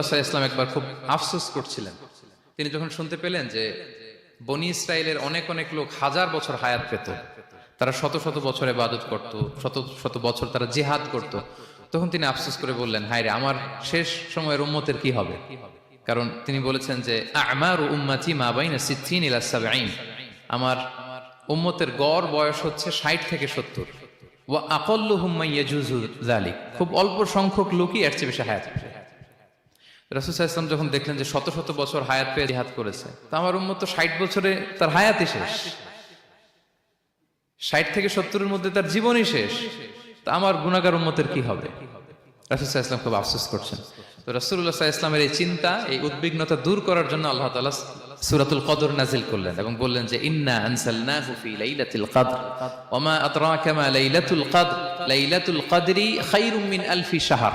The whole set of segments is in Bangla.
ইসলাম একবার খুব আফসোস করছিলেন। তিনি যখন শুনতে পেলেন যে বনি ইসরায়েলের অনেক অনেক লোক হাজার বছর হায়াত পেত, তারা শত শত বছর ইবাদত করত, শত শত বছর তারা জিহাদ করত, তখন তিনি আফসোস করে বললেন, হায় রে, আমার শেষ সময়ের উম্মতের কি হবে? কারণ তিনি বলেছেন যে, আমার উম্মাতি মা বাইনা ইলা সাবঈন। আমার উম্মতের গড় বয়স হচ্ছে ষাট থেকে সত্তর। ও আকল্লু হুম্মা ইয়াজুজু জালিক খুব অল্প সংখ্যক লোকই এর চেয়ে বেশি হায়াত ইসলাম যখন দেখলেন যে শত শত বছর হায়াত পেয়ে জিহাদ করেছে, তা আমার উম্মত ষাট বছরে তার হায়াতই শেষ। ষাট থেকে সত্তরের মধ্যে তার জীবনই শেষ। তা আমার গুণাগার উম্মতের কি হবে? ইসলাম খুব আফসোস করছেন। তো রাসুল্লাহ ইসলামের এই চিন্তা, এই উদ্বিগ্নতা দূর করার জন্য আল্লাহ তাআলা সুরাতুল কদর নাজিল করলেন এবং বললেন যে, ইন্না আনসালনাহু ফি লাইলাতিল কদর ওমা আদরাকা মা লাইলাতুল কদর, লাইলাতুল কদরি খায়রুম মিন আলফি শাহর।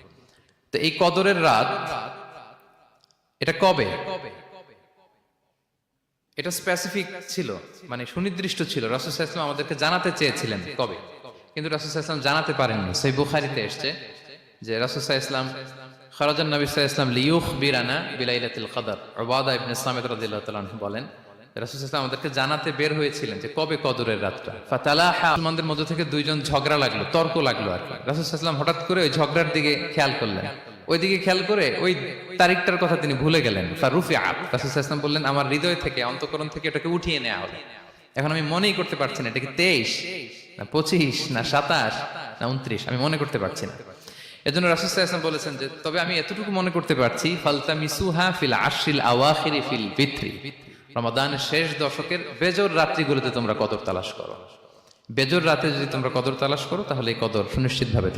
তো এই কদরের রাত, এটা কবে? এটা স্পেসিফিক ছিল মানে সুনির্দিষ্ট ছিল। রাসুল ইসলাম আমাদেরকে জানাতে চেয়েছিলেন কবে? কিন্তু রাসুল ইসলাম জানাতে পারেননি। সেই বুখারিতে এসছে যে রাসুল ইসলাম খরাজান নবী ইসলাম লিউখ বিরানা বিলাইলাতুল কদর। ওবাদা ইবনে সামিদ বলেন রাসুল আমাদেরকে জানাতে বের হয়েছিলেন যে কবে কদরের রাতটা। ফাতালাহা, মুসলমানদের মধ্যে থেকে দুইজন ঝগড়া লাগল, তর্ক লাগল আর কি। রাসুল ইসলাম হঠাৎ করে ওই ঝগড়ার দিকে খেয়াল করলেন। ওইদিকে খেয়াল করে ওই তারিখটার কথা তিনি ভুলে গেলেন। ফারুফি আপ রাসুল ইসলাম বললেন, আমার হৃদয় থেকে, অন্তকরণ থেকে এটাকে উঠিয়ে নেওয়া হবে। এখন আমি মনেই করতে পারছি না, এটা কি তেইশ, না পঁচিশ, না সাতাশ, না উনত্রিশ, আমি মনে করতে পারছি না। এজন্য রাসুল ইসলাম বলেছেন যে, তবে আমি এতটুকু মনে করতে পারছি ফালতা মিসুহা ফিল আশিল আওয়াখিরি ফিল বিত্রি। রমাদানের শেষ দশকের বেজর রাত্রিগুলোতে তোমরা কদর তালাশ করো। বেজর রাতে যদি তোমরা কদর তালাশ করো, তাহলে এই কদর সুনিশ্চিতভাবে